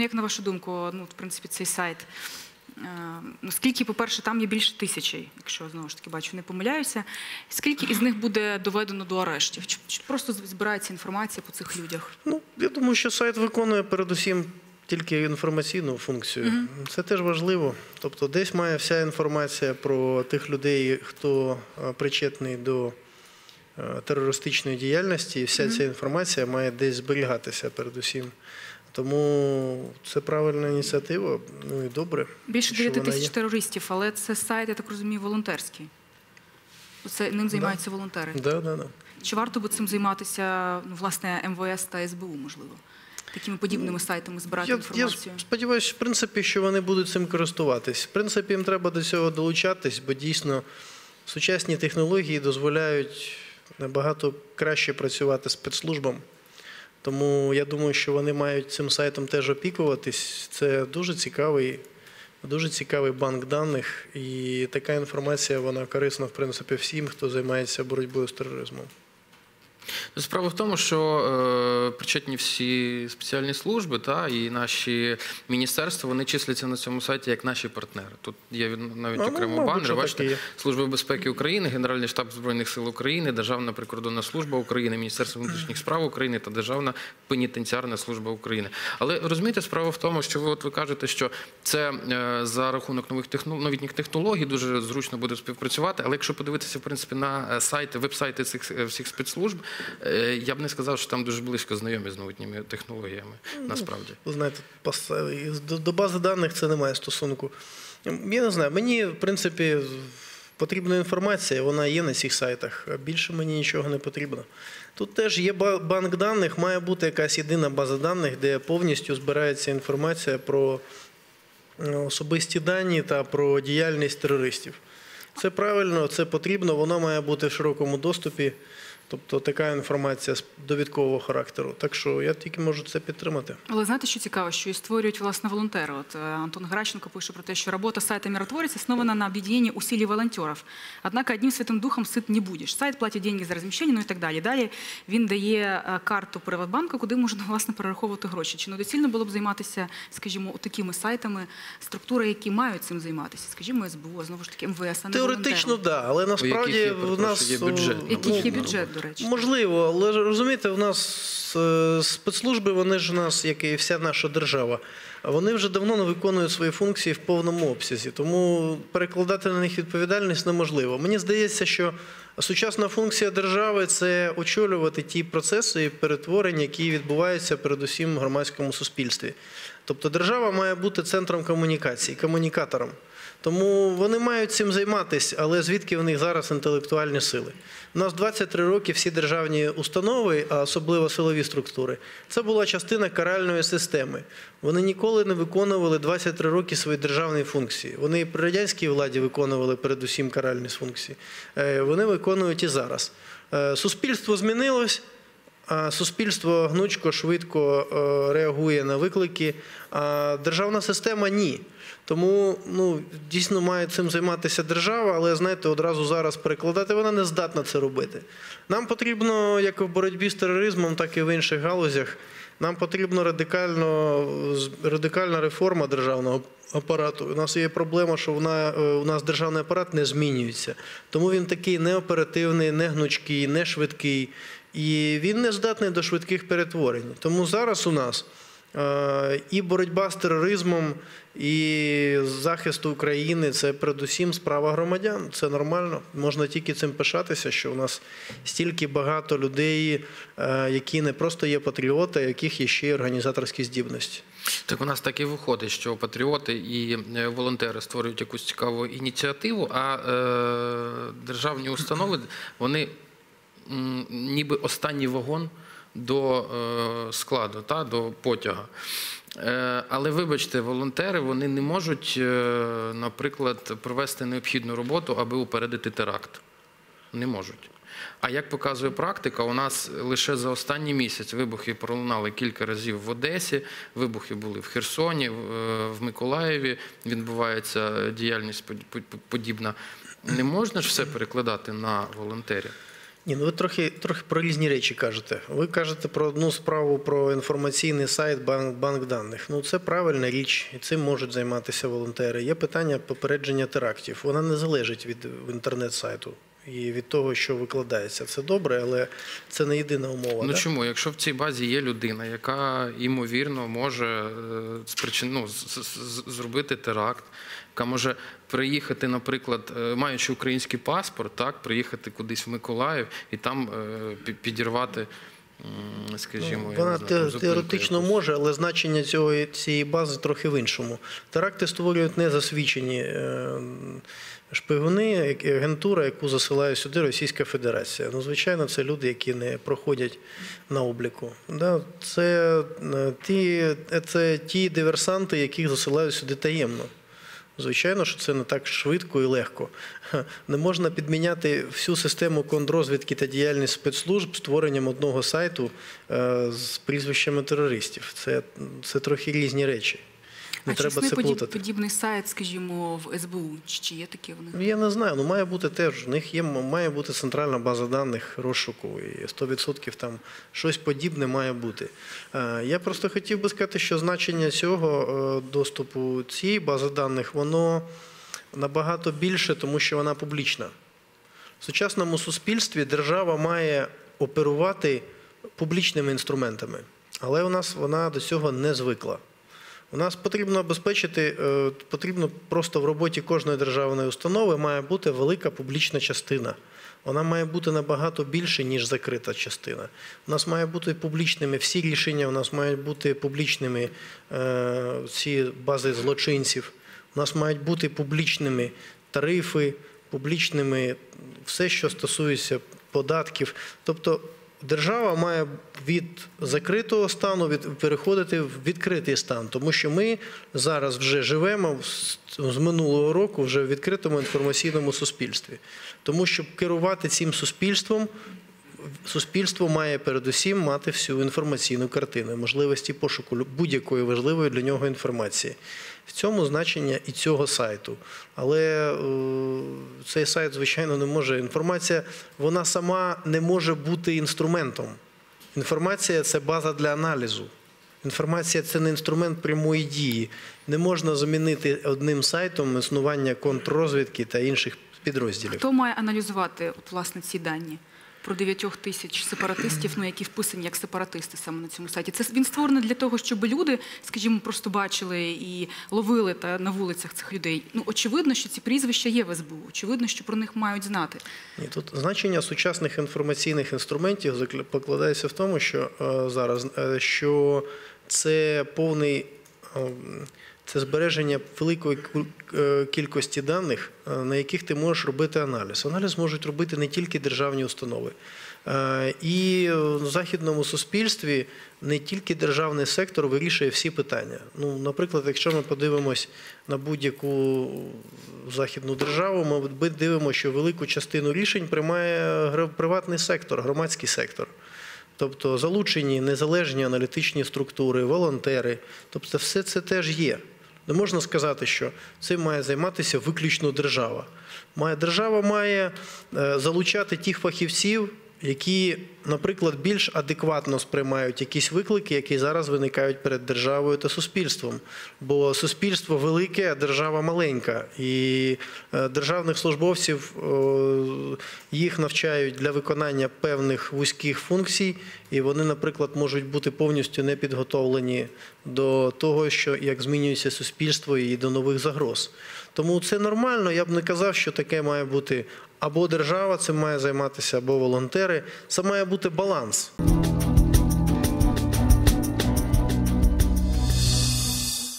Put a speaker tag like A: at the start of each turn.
A: ну як на вашу думку, ну в принципі цей сайт. е, Ну, скільки, по-перше, там є більше тисячі, якщо знову ж таки бачу, не помиляюся. Скільки із них буде доведено до арештів? Чи, чи просто збирається інформація по цих людях?
B: Ну, я думаю, що сайт виконує передусім тільки інформаційну функцію. Це теж важливо. Тобто, десь має вся інформація про тих людей, хто е, причетний до е, терористичної діяльності, і вся ця інформація має десь зберігатися передусім. Тому це правильна ініціатива, ну і добре.
A: Більше
B: що
A: 9 тисяч терористів, але це сайт, я так розумію, волонтерський. Це ним займаються волонтери.
B: Да, да, да.
A: Чи варто би цим займатися ну, власне МВС та СБУ, можливо? Такими подібними сайтами збирати
B: Я, я
A: інформацію?
B: сподіваюся, в принципі, що вони будуть цим користуватись. В принципі, їм треба до цього долучатись, бо дійсно сучасні технології дозволяють набагато краще працювати спецслужбам. Тому я думаю, що вони мають цим сайтом теж опікуватись. Це дуже цікавий, дуже цікавий банк даних, і така інформація вона корисна, в принципі, всім, хто займається боротьбою з тероризмом.
C: Ну, Справа в тому, що е, причетні всі спеціальні служби та і наші міністерства вони числяться на цьому сайті як наші партнери. Тут є навіть
B: Ну, ну,
C: окремо банер. Бачите. Служба безпеки України, Генеральний штаб збройних сил України, Державна прикордонна служба України, Міністерство внутрішніх справ України та Державна пенітенціарна служба України. Але розумієте, справа в тому, що ви от ви кажете, що це е, за рахунок нових техно- новітніх технологій дуже зручно буде співпрацювати. Але якщо подивитися в принципі на е, сайти, веб-сайти цих е, всіх спецслужб, я б не сказав, що там дуже близько знайомі з новітніми технологіями. Насправді.
B: Ви знаєте, до, до бази даних це не має стосунку. Я не знаю, мені, в принципі, потрібна інформація, вона є на цих сайтах, більше мені нічого не потрібно. Тут теж є банк даних, має бути якась єдина база даних, де повністю збирається інформація про е, особисті дані та про діяльність терористів. Це правильно, це потрібно, воно має бути в широкому доступі. Тобто така інформація з довідкового характеру. Так що я тільки можу це підтримати.
A: Але знаєте, що цікаво, що і створюють власне волонтери. От е, Антон Граченко пише про те, що робота сайта «Миротворец» основана на объединении усилий волонтерів. Однако одним святим духом сит не будеш. Сайт платить деньги за розміщення, ну і так далі. Далі він дає е, карту Приватбанку, куди можна власне перераховувати гроші. Чи недоцільно було б займатися, скажімо, такими сайтами, структури, які мають цим займатися, скажімо, СБУ, знову ж таки МВС, а не
B: Теоретично, так, але насправді
C: є,
B: в нас
C: є бюджет.
B: о,
A: Який є
B: ну,
A: бюджет, до речі?
B: Можливо, але розумієте, в нас е, спецслужби, вони ж у нас, як і вся наша держава, вони вже давно не виконують свої функції в повному обсязі, тому перекладати на них відповідальність неможливо. Мені здається, що сучасна функція держави це очолювати ті процеси і перетворення, які відбуваються передусім в громадському суспільстві. Тобто держава має бути центром комунікації, комунікатором. Тому вони мають цим займатися, але звідки в них зараз інтелектуальні сили? У нас 23 роки всі державні установи, а особливо силові структури, це була частина каральної системи. Вони ніколи не виконували 23 роки свої державні функції. Вони при радянській владі виконували передусім каральні функції. Е, Вони виконують і зараз. Е, Суспільство змінилось. Суспільство гнучко, швидко е, реагує на виклики, а державна система ні. Тому ну, дійсно має цим займатися держава, але знаєте, одразу зараз перекладати вона не здатна це робити. Нам потрібно, як в боротьбі з тероризмом, так і в інших галузях, нам з- радикальна реформа державного апарату. У нас є проблема, що вона, е, у нас державний апарат не змінюється. Тому він такий неоперативний, не гнучкий, не швидкий. І він не здатний до швидких перетворень. Тому зараз у нас е, і боротьба з тероризмом, і захист України це передусім справа громадян. Це нормально. Можна тільки цим пишатися, що у нас стільки багато людей, е, які не просто є патріоти, а яких є ще й організаторські здібності.
C: Так у нас так і виходить, що патріоти і е, волонтери створюють якусь цікаву ініціативу, а державні установи вони ніби останній вагон до е, складу, та, до потяга. Е, але вибачте, волонтери вони не можуть, е, наприклад, провести необхідну роботу, аби упередити теракт. Не можуть. А як показує практика, у нас лише за останній місяць вибухи пролунали кілька разів в Одесі, вибухи були в Херсоні, в Миколаєві відбувається діяльність под- под- подібна. Не можна ж все перекладати на волонтерів.
B: Ні, ну ви трохи, трохи про різні речі кажете. Ви кажете про одну справу про інформаційний сайт банк, банк даних. Ну це правильна річ, і цим можуть займатися волонтери. Є питання попередження терактів. Вона не залежить від інтернет-сайту і від того, що викладається. Це добре, але це не єдина умова.
C: Ну
B: да?
C: чому? Якщо в цій базі є людина, яка ймовірно може е, ну, зробити теракт, яка може приїхати, наприклад, е, маючи український паспорт, так, приїхати кудись в Миколаїв і там е, підірвати, скажімо,
B: Ну, Вона теоретично може, але значення цього, цієї бази трохи в іншому. Теракти створюють незасвідчені шпигуни, агентура, яку засилає сюди Російська Федерація. Ну, звичайно, це люди, які не проходять на обліку. Це, е, ті, це ті диверсанти, яких засилають сюди таємно. Звичайно, що це не так швидко і легко. Не можна підміняти всю систему контррозвідки та діяльність спецслужб створенням одного сайту е, з прізвищами терористів. Це, це трохи різні речі. Не
A: а
B: треба це плутати.
A: подібний сайт, скажімо, в СБУ? Чи є такі вони?
B: Ну, Я не знаю, ну має бути теж. У них є має бути центральна база даних розшуку, і 100% там щось подібне має бути. Е, Я просто хотів би сказати, що значення цього е, доступу цієї бази даних воно набагато більше, тому що вона публічна. В сучасному суспільстві держава має оперувати публічними інструментами, але у нас вона до цього не звикла. У нас потрібно обезпечити, е, потрібно просто в роботі кожної державної установи має бути велика публічна частина. Вона має бути набагато більше, ніж закрита частина. У нас має бути публічними всі рішення, у нас мають бути публічними е, ці бази злочинців, у нас мають бути публічними тарифи, публічними все, що стосується податків. Тобто держава має від закритого стану від, переходити в відкритий стан, тому що ми зараз вже живемо з, минулого року вже в відкритому інформаційному суспільстві. Тому щоб керувати цим суспільством, суспільство має передусім мати всю інформаційну картину, можливості пошуку будь-якої важливої для нього інформації. В цьому значення і цього сайту. Але е, цей сайт, звичайно, не може. Інформація, вона сама не може бути інструментом. Інформація це база для аналізу. Інформація це не інструмент прямої дії. Не можна замінити одним сайтом існування контррозвідки та інших підрозділів.
A: Хто має аналізувати от, власне ці дані про 9 тисяч сепаратистів, ну які вписані як сепаратисти саме на цьому сайті? Це він створений для того, щоб люди, скажімо, просто бачили і ловили та на вулицях цих людей. Ну очевидно, що ці прізвища є в СБУ. Очевидно, що про них мають знати.
B: Ні, тут значення сучасних інформаційних інструментів покладається в тому, що е, зараз е, що це повний е, це збереження великої е, кількості даних, е, на яких ти можеш робити аналіз. Аналіз можуть робити не тільки державні установи. Е, І в західному суспільстві не тільки державний сектор вирішує всі питання. Ну, наприклад, якщо ми подивимось на будь-яку західну державу, ми дивимося, що велику частину рішень приймає приватний сектор, громадський сектор. Тобто залучені незалежні аналітичні структури, волонтери. Тобто, все це теж є. Не можна сказати, що цим має займатися виключно держава. Держава має е, залучати тих фахівців, які, наприклад, більш адекватно сприймають якісь виклики, які зараз виникають перед державою та суспільством. Бо суспільство велике, а держава маленька. І е, державних службовців е, їх навчають для виконання певних вузьких функцій, і вони, наприклад, можуть бути повністю не підготовлені до того, що як змінюється суспільство і до нових загроз. Тому це нормально. Я б не казав, що таке має бути або держава цим має займатися, або волонтери. Це має бути баланс.